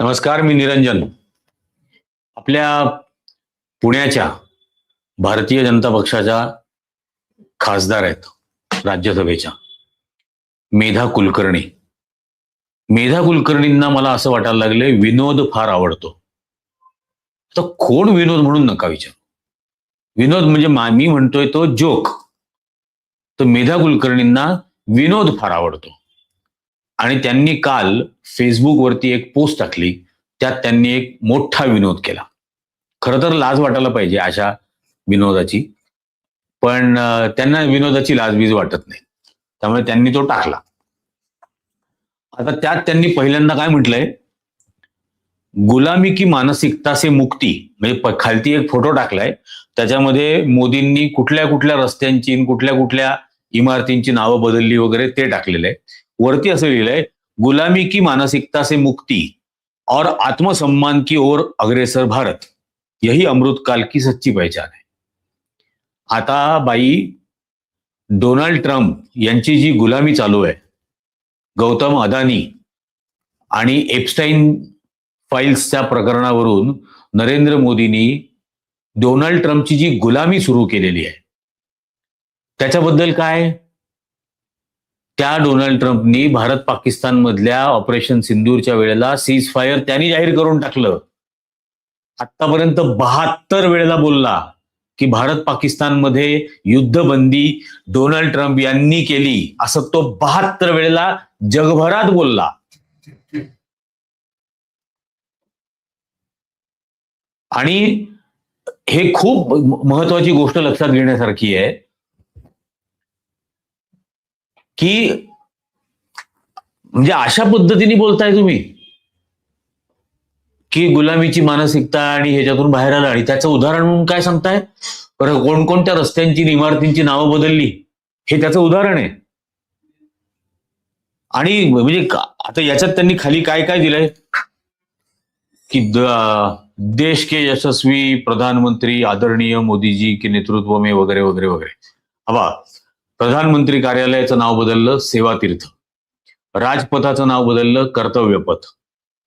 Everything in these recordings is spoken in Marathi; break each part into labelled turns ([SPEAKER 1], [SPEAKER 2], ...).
[SPEAKER 1] नमस्कार मी निरंजन. आपल्या पुण्याच्या भारतीय जनता पक्षाच्या खासदार आहेत राज्यसभेच्या. मेधा कुलकर्णी. मेधा कुलकर्णींना मला असं वाटायला लागले विनोद फार आवडतो. तर कोण विनोद म्हणून नका विचार. विनोद म्हणजे मा- मी म्हणतोय तो जोक. तर मेधा कुलकर्णींना विनोद फार आवडतो. आणि त्यांनी काल फेसबुकवरती एक पोस्ट टाकली. त्यात त्यांनी एक मोठा विनोद केला. खरं तर लाज वाटायला पाहिजे अशा विनोदाची. पण त्यांना विनोदाची लाजबीज वाटत नाही. त्यामुळे त्यांनी तो टाकला. आता त्यात त्यांनी पहिल्यांदा काय म्हटलंय? गुलामी की मानसिकता से मुक्ती. म्हणजे खालती एक फोटो टाकलाय. त्याच्यामध्ये मोदींनी कुठल्या कुठल्या रस्त्यांची आणि कुठल्या कुठल्या इमारतींची नावं बदलली वगैरे ते टाकलेलं आहे. वरती असं लिहिलंय गुलामी की मानसिकता से मुक्ति और आत्मसम्मान की ओर अग्रेसर भारत. यही अमृतकाल की सच्ची पहचान आहे आता बाई डोनाल्ड ट्रम्प यांची जी गुलामी चालू आहे गौतम अदानी आणि एप्स्टाईन फाईल्सच्या प्रकरणावरून नरेंद्र मोदींनी डोनाल्ड ट्रम्पची जी गुलामी सुरू केलेली आहे त्याच्याबद्दल काय? त्या डोनाल्ड ट्रम्पनी भारत पाकिस्तान मधल्या ऑपरेशन सिंदूरच्या वेळेला सीज फायर त्यांनी जाहीर करून टाकलं. आतापर्यंत बहात्तर वेळेला बोलला की भारत पाकिस्तानमध्ये युद्धबंदी डोनाल्ड ट्रम्प यांनी केली. असं तो बहात्तर वेळेला जगभरात बोलला. आणि हे खूप महत्वाची गोष्ट लक्षात घेण्यासारखी आहे. की म्हणजे अशा पद्धतीने बोलताय तुम्ही? की गुलामीची मानसिकता आणि ह्याच्यातून बाहेर आलं आणि त्याचं उदाहरण म्हणून काय सांगताय? कोणकोणत्या रस्त्यांची इमारतींची नावं बदलली? हे त्याचं उदाहरण आहे. आणि म्हणजे आता याच्यात त्यांनी खाली काय काय दिलंय? की द- देश के यशस्वी प्रधानमंत्री आदरणीय मोदीजी के नेतृत्व में वगैरे वगैरे वगैरे. हवा प्रधानमंत्री कार्यालयाचं नाव बदललं सेवा तीर्थ राजपथाचं नाव बदललं कर्तव्यपथ.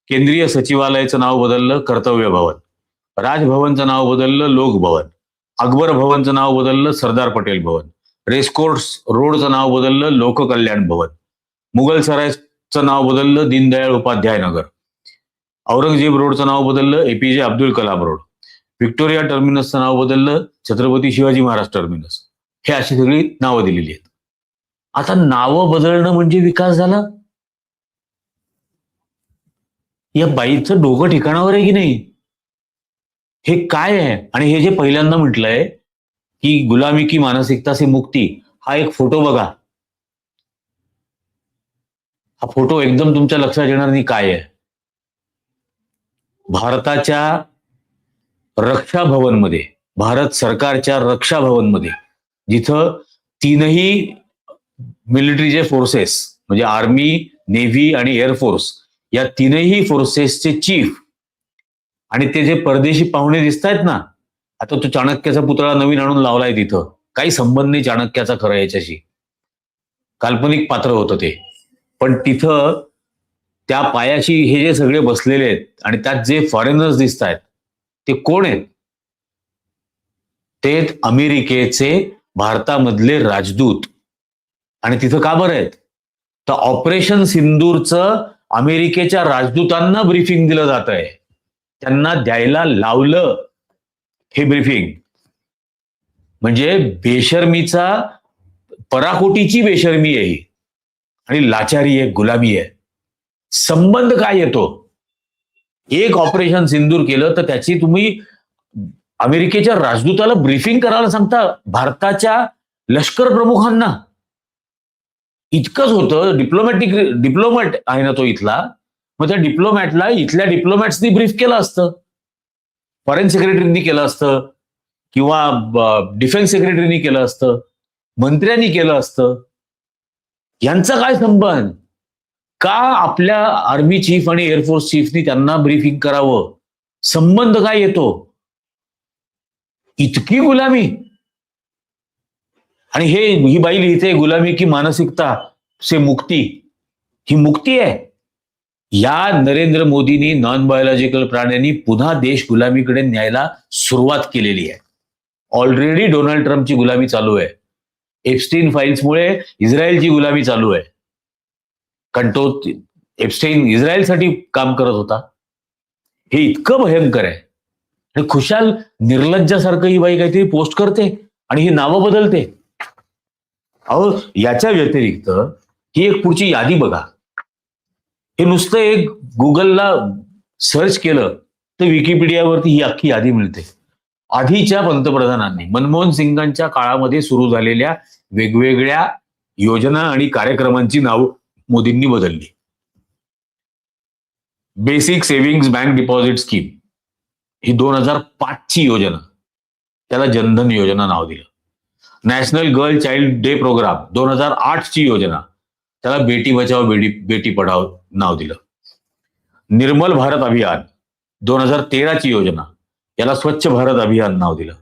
[SPEAKER 1] केंद्रीय सचिवालयाचं नाव बदललं कर्तव्य भवन राजभवनचं नाव बदललं लोकभवन. अकबर भवनचं नाव बदललं सरदार पटेल भवन. रेसकोर्स रोडचं नाव बदललं लोककल्याण भवन. मुघल सरायचं नाव बदललं दीनदयाळ उपाध्याय नगर. औरंगजेब रोडचं नाव बदललं APJ Abdul Kalam road. Victoria टर्मिनसचं नाव बदललं छत्रपती शिवाजी महाराज टर्मिनस. हे अशी सगळी नावं दिलेली आहेत. आता नावं बदलणं म्हणजे विकास झाला? या बाईचं डोकं ठिकाणावर आहे की नाही? हे काय आहे? आणि हे जे पहिल्यांदा म्हटलंय की गुलामी की मानसिकता से मुक्ती हा एक फोटो बघा. हा फोटो एकदम तुमच्या लक्षात येणार नाही काय आहे. भारताच्या रक्षा भवनमध्ये भारत सरकारच्या रक्षा भवनमध्ये जिथं तीनही मिलिटरीचे फोर्सेस म्हणजे आर्मी नेव्ही आणि एअरफोर्स या तीनही फोर्सेसचे चीफ आणि ते जे परदेशी पाहुणे दिसत आहेत ना आता तो चाणक्याचा पुतळा नवीन आणून लावलाय तिथं. काही संबंध नाही चाणक्याचा खरं याच्याशी. काल्पनिक पात्र होतं ते. पण तिथं त्या पायाशी हे जे सगळे बसलेले आहेत आणि त्यात जे फॉरेनर्स दिसत आहेत ते कोण आहेत? ते अमेरिकेचे भारतामधले राजदूत. आणि तिथं का बरं आहेत? तर ऑपरेशन सिंदूरचं अमेरिकेच्या राजदूतांना ब्रीफिंग दिलं जात आहे. त्यांना द्यायला लावलं हे ब्रीफिंग म्हणजे बेशर्मीचा पराकोटीची बेशर्मी आहे आणि लाचारी आहे गुलामी आहे. संबंध काय येतो? एक ऑपरेशन सिंदूर केलं तर त्याची तुम्ही अमेरिकेच्या राजदूताला ब्रीफिंग करायला सांगता भारताच्या लष्कर प्रमुखांना. इतकंच होतं डिप्लोमॅटिक डिप्लोमॅट आहे ना तो इथला. मग त्या डिप्लोमॅटला इथल्या डिप्लोमॅट्सनी ब्रीफ केलं असतं. फॉरेन सेक्रेटरीनी केलं असतं. किंवा डिफेन्स सेक्रेटरीनी केलं असतं. मंत्र्यांनी केलं असतं. यांचा काय संबंध? का आपल्या आर्मी चीफ आणि एअरफोर्स चीफनी त्यांना ब्रीफिंग करावं? संबंध काय येतो? इतकी गुलामी. आणि हे ही बाई लिहिते गुलामी की मानसिकता से मुक्ती. ही मुक्ती आहे. या नरेंद्र मोदींनी नॉन बायोलॉजिकल प्राण्यांनी पुन्हा देश गुलामीकडे न्यायला सुरुवात केलेली आहे. ऑलरेडी डोनाल्ड ट्रम्पची गुलामी चालू आहे. एप्स्टीन फाईल्समुळे इस्रायलची गुलामी चालू आहे. कारण तो एप्स्टेन इस्रायलसाठी काम करत होता. हे इतकं भयंकर आहे. हे खुशाल निर्लज्जासारखं ही बाई काहीतरी पोस्ट करते आणि ही नावं बदलते. अहो याच्या व्यतिरिक्त ही एक पुढची यादी बघा. हे नुसतं एक गुगलला सर्च केलं तर विकिपीडियावरती ही अख्खी यादी मिळते. आधीच्या पंतप्रधानांनी मनमोहन सिंगांच्या काळामध्ये सुरू झालेल्या वेगवेगळ्या योजना आणि कार्यक्रमांची नाव मोदींनी बदलली. Basic saving bank deposit scheme ही दोन हजार पाचची योजना. त्याला जनधन योजना नाव दिलं. National girl child day programme दोन हजार आठची योजना. त्याला बेटी बचाव बेटी बेटी पढाव नाव दिलं. निर्मल भारत अभियान दोन हजार तेराची योजना. याला स्वच्छ भारत अभियान नाव दिलं.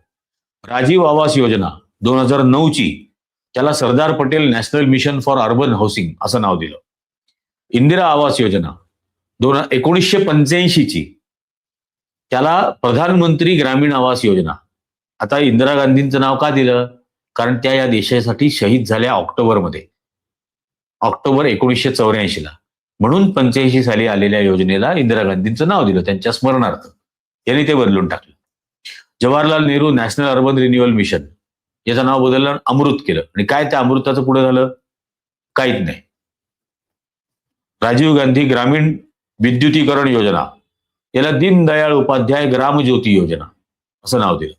[SPEAKER 1] राजीव आवास योजना दोन हजार नऊची. त्याला Sardar Patel national mission for urban housing असं नाव दिलं. इंदिरा आवास योजना दोन एकोणीसशे पंच्याऐंशीची. त्याला प्रधानमंत्री ग्रामीण आवास योजना. आता इंदिरा गांधींचं नाव का दिलं? कारण त्या या देशासाठी शहीद झाल्या ऑक्टोबरमध्ये. ऑक्टोबर एकोणीसशे चौऱ्याऐंशीला. म्हणून पंच्याऐंशी साली आलेल्या योजनेला इंदिरा गांधींचं नाव दिलं त्यांच्या स्मरणार्थ. यांनी ते बदलून टाकलं. Jawaharlal Nehru national urban renewal mission. याचं नाव बदललं अमृत केलं. आणि काय त्या अमृताचं पुढे झालं? काहीच नाही. राजीव गांधी ग्रामीण विद्युतीकरण योजना. याला दीनदयाळ उपाध्याय ग्रामज्योती योजना असं नाव दिलं.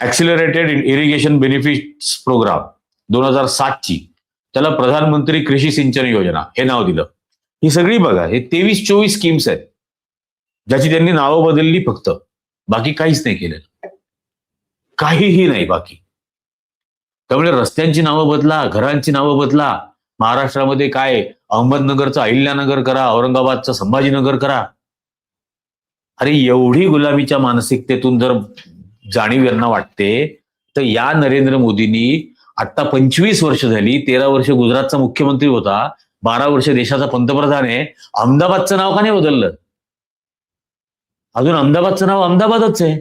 [SPEAKER 1] ऍक्सिलरेटेड इरिगेशन बेनिफिट्स प्रोग्राम दोन हजार सातची त्याला प्रधानमंत्री कृषी सिंचन योजना हे नाव दिलं. ही सगळी बघा हे तेवीस चोवीस स्कीम्स आहेत ज्याची त्यांनी नावं बदलली फक्त. बाकी काहीच नाही केलेलं. काहीही नाही बाकी. त्यामुळे रस्त्यांची नावं बदला घरांची नावं बदला महाराष्ट्रामध्ये काय अहमदनगरचं अहिल्यानगर करा औरंगाबादचं संभाजीनगर करा. अरे एवढी गुलामीच्या मानसिकतेतून जर जाणीव यांना वाटते तर या नरेंद्र मोदींनी आता पंचवीस वर्ष झाली तेरा वर्ष गुजरातचा मुख्यमंत्री होता बारा वर्ष देशाचा पंतप्रधान आहे अहमदाबादचं नाव का नाही बदललं? अजून अहमदाबादचं नाव अहमदाबादच आहे.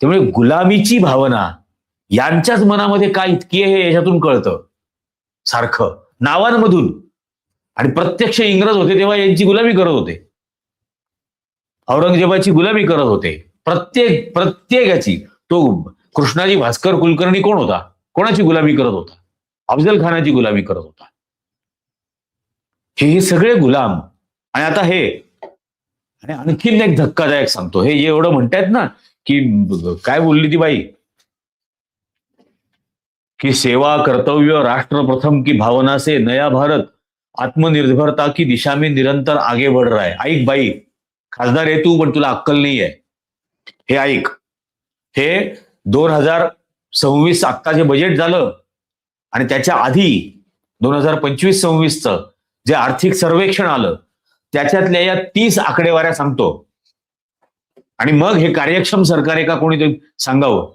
[SPEAKER 1] त्यामुळे गुलामीची भावना यांच्याच मनामध्ये काय इतकी आहे हे याच्यातून कळतं. सारखं. नावांमधून. आणि प्रत्यक्ष इंग्रज होते तेव्हा यांची गुलामी करत होते. औरंगजेबाची गुलामी करत होते. प्रत्येक प्रत्येकाची. तो कृष्णाजी भास्कर कुलकर्णी कोण होता? कोणाची गुलामी करत होता? अफजल खानाची गुलामी करत होता. हे हे सगळे गुलाम. आणि आता हे आणि आणखीन एक धक्कादायक सांगतो. हे एवढं म्हणतायत ना की काय बोलली ती बाई? की सेवा कर्तव्य राष्ट्र प्रथम की भावना से नया भारत आत्मनिर्भरता की दिशा में निरंतर आगे बढ़ रहा है. ऐक बाई खासदार आहे तू पण तुला अक्कल नाही आहे. हे ऐक. हे दोन हजार सव्वीस आत्ता जे बजेट झालं आणि त्याच्या आधी दोन हजार पंचवीस सव्वीसचं जे आर्थिक सर्वेक्षण आलं त्याच्यातल्या या तीस आकडेवाऱ्या सांगतो. आणि मग हे कार्यक्षम सरकार एका का कोणी सांगावं?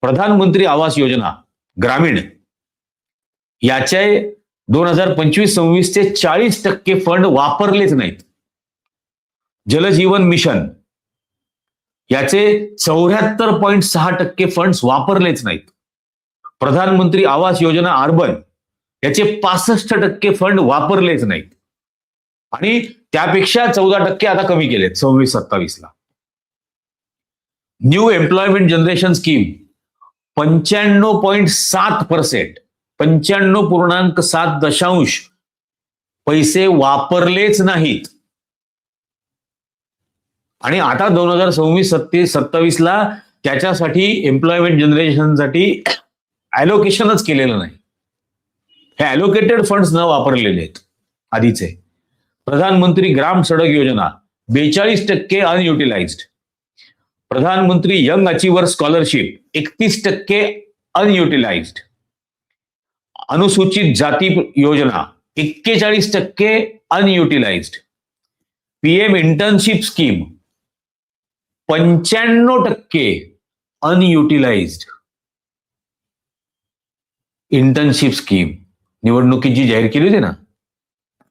[SPEAKER 1] प्रधानमंत्री आवास योजना. ग्रामीण. याचे दोन हजार पंचवीस सव्वीसचे चाळीस टक्के फंड वापरलेच नाहीत. जलजीवन मिशन. याचे चौऱ्याहत्तर पॉईंट सहा टक्के फंड्स वापरलेच नाहीत. प्रधानमंत्री आवास योजना अर्बन. याचे पासष्ट टक्के फंड वापरलेच नाहीत. आणि त्यापेक्षा चौदा टक्के आता कमी केलेत सव्वीस सत्तावीसला. न्यू एम्प्लॉयमेंट जनरेशन स्कीम पंच्याण्णव पॉईंट सात पर्सेंट. पंच्याण्णव पूर्णांक सात दशांश. पैसे वापरलेच नाहीत. आणि आता दोन हजार सव्वीस सत्तीस सत्तावीसला त्याच्यासाठी एम्प्लॉयमेंट जनरेशनसाठी ॲलोकेशनच केलेलं नाही. हे ॲलोकेटेड फंड्स न वापरलेले आहेत. आधीचे. प्रधानमंत्री ग्राम सडक योजना. बेचाळीस टक्के अनयुटिलाइज्ड प्रधानमंत्री यंग अचिव्हर स्कॉलरशिप एकतीस टक्के अनयुटिलाइज अनुसूचित जाती योजना एक्केचाळीस टक्के अनयुटिलाइज पीएम इंटर्नशिप स्कीम पंच्याण्णव टक्के अनयुटिलाइज इंटर्नशिप स्कीम निवडणुकीत जी जाहीर केली होती ना?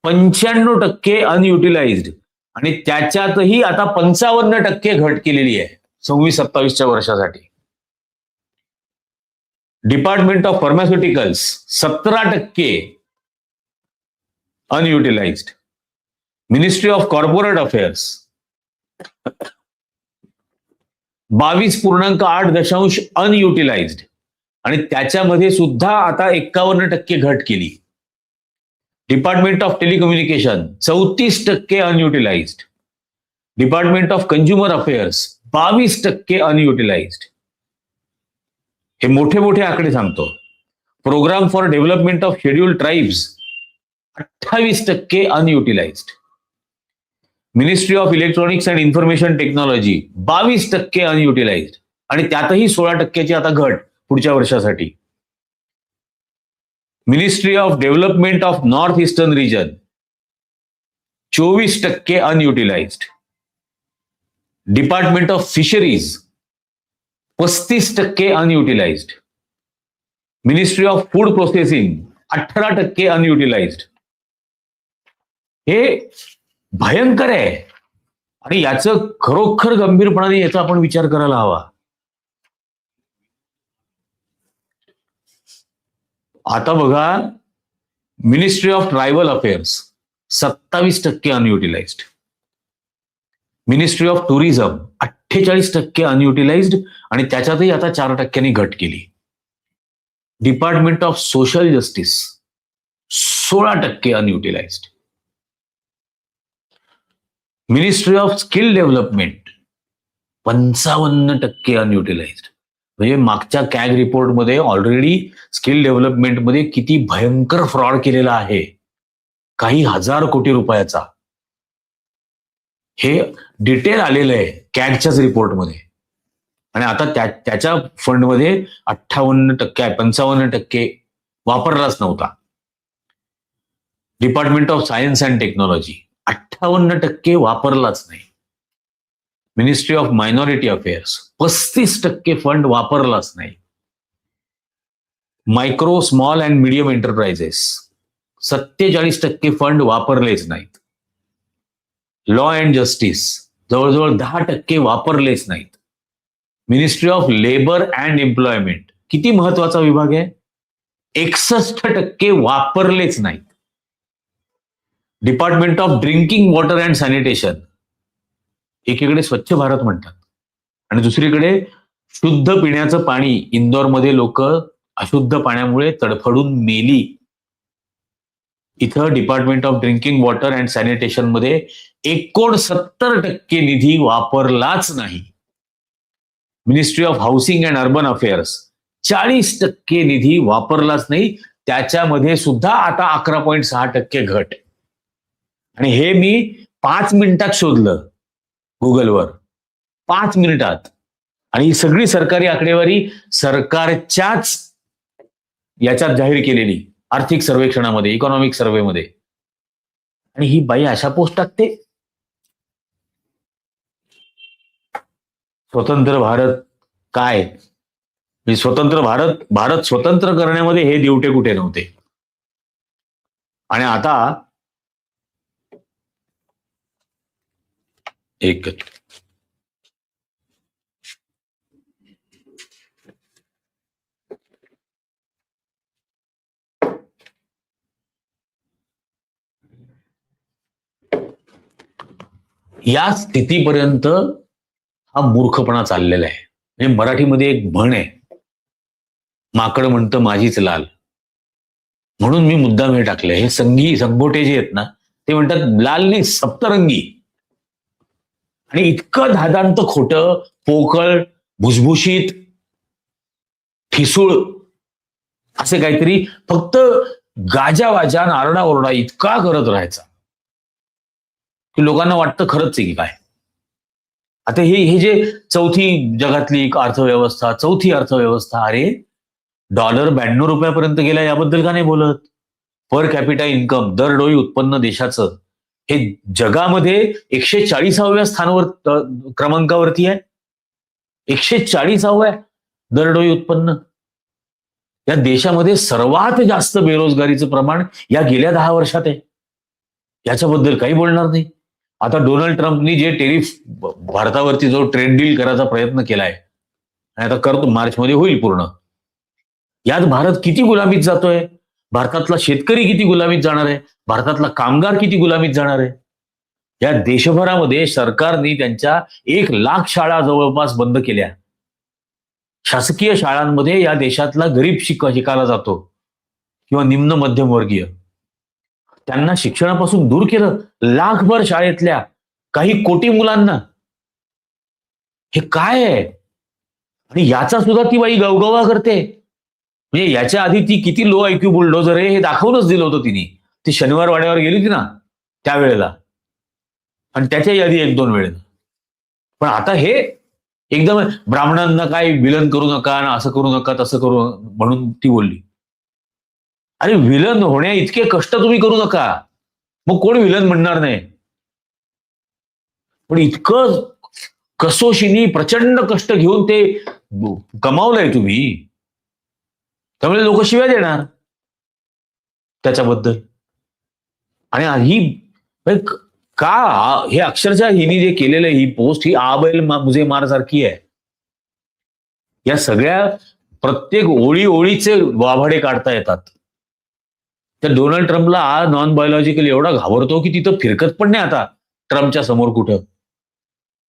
[SPEAKER 1] पंच्याण्णव टक्के अनयुटिलाइज्ड आणि त्याच्यातही आता पंचावन्न टक्के घट केलेली आहे. सव्वीस सत्तावीसच्या वर्षासाठी. डिपार्टमेंट ऑफ फार्मास्युटिकल्स सतरा टक्के unutilised ministry of corporate affairs बावीस पूर्णांक आठ दशांश अनयुटिलाइज्ड आणि त्याच्यामध्ये सुद्धा आता एक्कावन्न टक्के घट केली. डिपार्टमेंट ऑफ टेलिकम्युनिकेशन चौतीस टक्के unutilised department of consumer affairs बावीस टक्के अनयुटिलाइज हे मोठे मोठे आकडे सांगतो. Programme for development of schedule tribes अठ्ठावीस टक्के unutilise ministry of electronics and information technology बावीस टक्के अनयुटिलाइज्ड आणि त्यातही सोळा टक्क्याची आता घट पुढच्या वर्षासाठी. Ministry of development of north eastern region चोवीस टक्के अनयुटिलाइज्ड डिपार्टमेंट ऑफ फिशरीज पस्तीस टक्के unutilised ministry of food processing अठरा टक्के अनयुटिलाइज्ड हे भयंकर आहे. आणि याचं खरोखर गंभीरपणाने याचा आपण विचार करायला हवा. आता बघा मिनिस्ट्री ऑफ ट्रायबल अफेअर्स सत्तावीस टक्के अनयुटिलाइज्ड मिनिस्ट्री ऑफ टुरिझम अठ्ठेचाळीस टक्के अनयुटिलाइज्ड आणि त्याच्यातही आता चार टक्क्यांनी घट केली. डिपार्टमेंट ऑफ सोशल जस्टिस सोळा टक्के unutilize ministry of skill development पंचावन्न टक्के अनयुटिलाइज म्हणजे मागच्या कॅग रिपोर्टमध्ये ऑलरेडी स्किल डेव्हलपमेंटमध्ये किती भयंकर फ्रॉड केलेला आहे. काही हजार कोटी रुपयाचा. हे डिटेल आलेलं आहे कॅगच्याच रिपोर्टमध्ये आणि आता त्या त्याच्या फंडमध्ये अठ्ठावन्न टक्के पंचावन्न टक्के वापरलाच नव्हता. Department of science and technology अठ्ठावन्न टक्के वापरलाच नाही. मिनिस्ट्री ऑफ मायनॉरिटी अफेअर्स पस्तीस टक्के फंड वापरलाच नाही. Micro small and medium enterprises सत्तेचाळीस टक्के फंड वापरलेच नाहीत. लॉ अँड जस्टिस जवळजवळ दहा टक्के वापरलेच नाहीत. Ministry of labour and employment किती महत्त्वाचा विभाग आहे? एकसष्ट टक्के वापरलेच नाहीत. Department of drinking water and sanitation एकीकडे स्वच्छ भारत म्हणतात आणि दुसरीकडे शुद्ध पिण्याचं पाणी. इंदोरमध्ये लोक अशुद्ध पाण्यामुळे तडफडून मेली. इथं department of drinking water and सॅनिटेशनमध्ये एकोणसत्तर टक्के निधी वापरलाच नाही. Ministry of housing and urban affairs चाळीस टक्के निधी वापरलाच नाही. त्याच्यामध्ये सुद्धा आता अकरा पॉईंट सहा टक्के घट. आणि हे मी पाच मिनिटात शोधलं गुगलवर पाच मिनिटात. आणि ही सगळी सरकारी आकडेवारी सरकारच्याच याच्यात जाहीर केलेली. आर्थिक सर्वेक्षणामध्ये इकॉनॉमिक सर्व्हेमध्ये आणि ही बाई अशा पोस्ट टाकते. स्वतंत्र भारत काय? म्हणजे स्वतंत्र भारत भारत स्वतंत्र करण्यामध्ये हे दिवटे कुठे नव्हते. आणि आता एक या स्थितीपर्यंत हा मूर्खपणा चाललेला आहे. म्हणजे मराठीमध्ये एक म्हण आहे. माकड म्हणतं माझीच लाल. म्हणून मी मुद्दाम हे टाकलंय. हे संगी संगोटे जे आहेत ना ते म्हणतात लाल नाही सप्तरंगी. आणि इतकं धादांत खोटं पोकळ भुसभुशीत ठिसूळ असे काहीतरी फक्त गाजावाजा आणि आरडाओरडा इतका करत राहायचा. की लोकांना वाटतं खरंच आहे की काय? आता हे हे जे चौथी जगातली एक अर्थव्यवस्था चौथी अर्थव्यवस्था अरे डॉलर ब्याण्णव रुपयापर्यंत गेला याबद्दल का नाही बोलत? पर कॅपिटा इन्कम दरडोई उत्पन्न देशाचं हे जगामध्ये एकशे चाळीसाव्या स्थानावर क्रमांकावरती आहे. एकशे चाळीसाव्या दरडोई उत्पन्न. या देशामध्ये सर्वात जास्त बेरोजगारीचं प्रमाण या गेल्या दहा वर्षात आहे. याच्याबद्दल काही बोलणार नाही. आता डोनाल्ड ट्रम्पनी जे टेरिफ भारतावरती जो ट्रेड डील करायचा प्रयत्न केलाय आणि आता करतो मार्चमध्ये होईल पूर्ण. यात भारत किती गुलामीत जातोय? भारतातला शेतकरी किती गुलामीत जाणार आहे? भारतातला कामगार किती गुलामीत जाणार आहे? या देशभरामध्ये सरकारने त्यांच्या एक लाख शाळा जवळपास बंद केल्या. शासकीय शाळांमध्ये या देशातला गरीब शिक शिकायला जातो. किंवा निम्न मध्यमवर्गीय. त्यांना शिक्षणापासून दूर केलं. लाखभर शाळेतल्या काही कोटी मुलांना. हे काय आहे? आणि याचा सुद्धा ती बाई गवगवा करते. म्हणजे याच्या आधी ती किती लो ऐक्यू बुलडोजर आहे हे दाखवूनच दिलं होतं तिने. ती शनिवार वाड्यावर गेली होती ना त्यावेळेला. आणि त्याच्याही आधी एक दोन वेळेला. पण आता हे एकदम ब्राह्मणांना काय विलन करू नका ना असं करू नका तसं करू म्हणून ती बोलली. अरे विलन होण्या इतके कष्ट तुम्ही करू नका. मग कोण विलन म्हणणार नाही? पण इतकं कसोशीनी प्रचंड कष्ट घेऊन ते कमावलंय तुम्ही. त्यामुळे लोक शिव्या देणार. त्याच्याबद्दल. आणि ही का हे अक्षरशः हिने जे केलेलं आहे, ही पोस्ट ही आबैल मुझे मार सारखी आहे. या सगळ्या प्रत्येक ओळी ओळीचे वाभाडे काढता येतात. तर डोनाल्ड ट्रम्पला हा नॉन बायोलॉजिकल एवढा घाबरतो की तिथं फिरकत पण नाही आता ट्रम्पच्या समोर कुठं.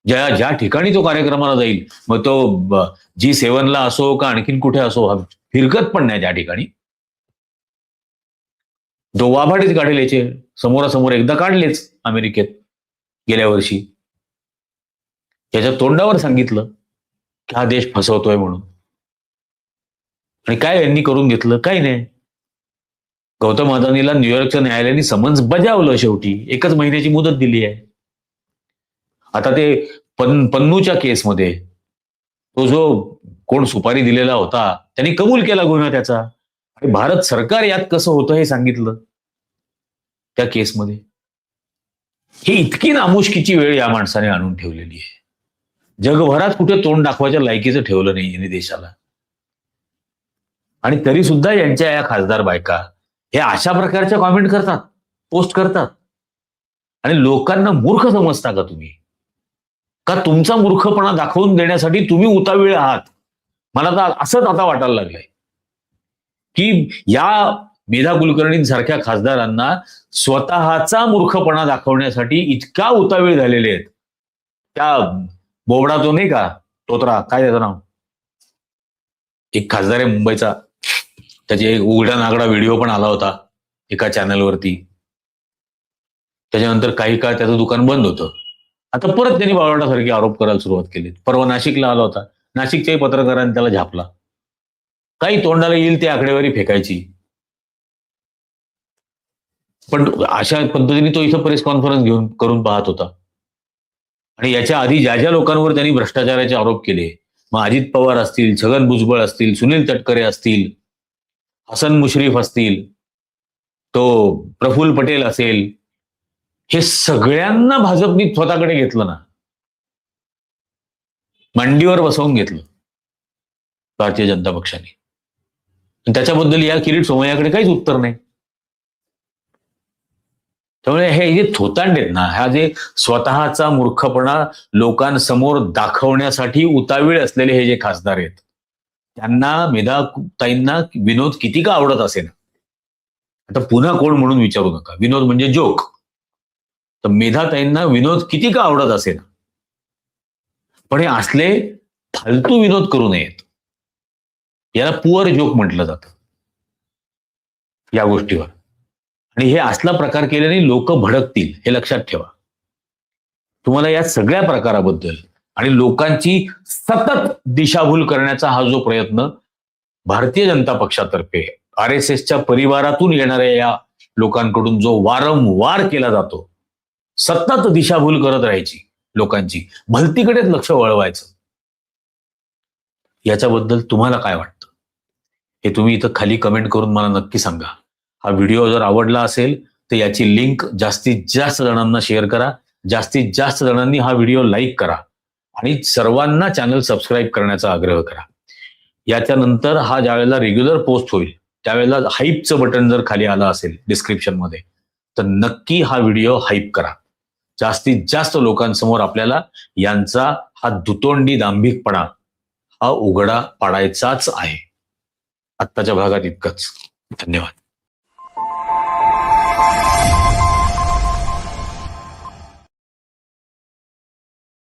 [SPEAKER 1] ज्या ज्या ठिकाणी तो कार्यक्रमाला जाईल मग तो जी सेवनला असो का आणखीन कुठे असो हा फिरकत पण नाही त्या ठिकाणी. तो वाभाडेच काढेल याचे समोरासमोर एकदा काढलेच अमेरिकेत गेल्या वर्षी. त्याच्या तोंडावर सांगितलं की हा देश फसवतोय म्हणून. आणि काय यांनी करून घेतलं? काही नाही. गौतम अदानीला न्यूयॉर्कच्या न्यायालयाने समन्स बजावलं शेवटी. एकच महिन्याची मुदत दिली आहे. आता ते पन पन्नूच्या केसमध्ये तो जो कोण सुपारी दिलेला होता त्यांनी कबूल केला गुन्हा त्याचा. आणि भारत सरकार यात कसं होतं हे सांगितलं त्या केसमध्ये. ही इतकी नामुष्कीची वेळ या माणसाने आणून ठेवलेली आहे. जगभरात कुठे तोंड दाखवायच्या लायकीचं ठेवलं नाही यांनी देशाला. आणि तरी सुद्धा यांच्या या खासदार बायका हे अशा प्रकारच्या कॉमेंट करतात पोस्ट करतात. आणि लोकांना मूर्ख समजता का तुम्ही? का तुमचा मूर्खपणा दाखवून देण्यासाठी तुम्ही उतावीळ आहात? मला तर असंच आता वाटायला लागलंय. की या मेधा कुलकर्णींसारख्या खासदारांना स्वतःचा मूर्खपणा दाखवण्यासाठी इतका उतावीळ झालेले आहेत. त्या बोबडा तो नाही का? तोत्रा काय त्याचं नाव? एक खासदार आहे मुंबईचा. त्याचे उघड्या उघडा नागडा व्हिडिओ पण आला होता एका चॅनलवरती. त्याच्यानंतर काही काळ त्याचं दुकान बंद होतं. आता परत त्यांनी बावळासारखे आरोप करायला सुरुवात केली. परवा नाशिकला आला होता. नाशिकच्याही पत्रकारांनी त्याला झापला. काही तोंडाला येईल ते आकडेवारी फेकायची. पण अशा पद्धतीने तो इथं प्रेस कॉन्फरन्स घेऊन करून पाहत होता. आणि याच्या आधी ज्या ज्या लोकांवर त्यांनी भ्रष्टाचाराचे आरोप केले मग अजित पवार असतील छगन भुजबळ असतील सुनील तटकरे असतील हसन मुश्रीफ असतील तो प्रफुल्ल पटेल असेल हे सगळ्यांना भाजपनी स्वतःकडे घेतलं ना. मांडीवर बसवून घेतलं. भारतीय जनता पक्षाने. त्याच्याबद्दल या किरीट सोमय्याकडे काहीच उत्तर नाही. त्यामुळे हे जे थोतांड आहेत ना हा जे स्वतःचा मूर्खपणा लोकांसमोर दाखवण्यासाठी उतावीळ असलेले हे जे खासदार आहेत त्यांना मेधा ताईंना विनोद किती का आवडत असेल? आता पुन्हा कोण म्हणून विचारू नका. विनोद म्हणजे जोक. तर मेधाताईंना विनोद किती का आवडत असेल? पण हे असले फालतू विनोद करू नयेत. याला पुअर जोक म्हटलं जातं. या गोष्टीवर. आणि हे असला प्रकार केल्याने लोक भडकतील हे लक्षात ठेवा. तुम्हाला या सगळ्या प्रकाराबद्दल आणि लोकांची सतत दिशाभूल करण्याचा हा जो प्रयत्न भारतीय जनता पक्षातर्फे आर एस एसच्या परिवारातून येणाऱ्या या लोकांकडून जो वारंवार केला जातो सतत दिशाभूल करत राहायची लोकांची. भलतीकडेच लक्ष वळवायचं. याच्याबद्दल तुम्हाला काय वाटतं? हे तुम्ही इथं खाली कमेंट करून मला नक्की सांगा. हा व्हिडिओ जर आवडला असेल तर याची लिंक जास्तीत जास्त जणांना शेअर करा. जास्तीत जास्त जणांनी हा व्हिडिओ लाईक करा. आणि सर्वांना चॅनल सबस्क्राईब करण्याचा आग्रह करा. याच्यानंतर हा ज्यावेळेला रेग्युलर पोस्ट होईल त्यावेळेला हाईपचं बटन जर खाली आलं असेल डिस्क्रिप्शनमध्ये तर नक्की हा व्हिडिओ हाईप करा. जास्तीत जास्त लोकांसमोर आपल्याला यांचा हा दुतोंडी दांभिकपणा हा उघडा पाडायचाच आहे. आत्ताच्या भागात इतकंच. धन्यवाद.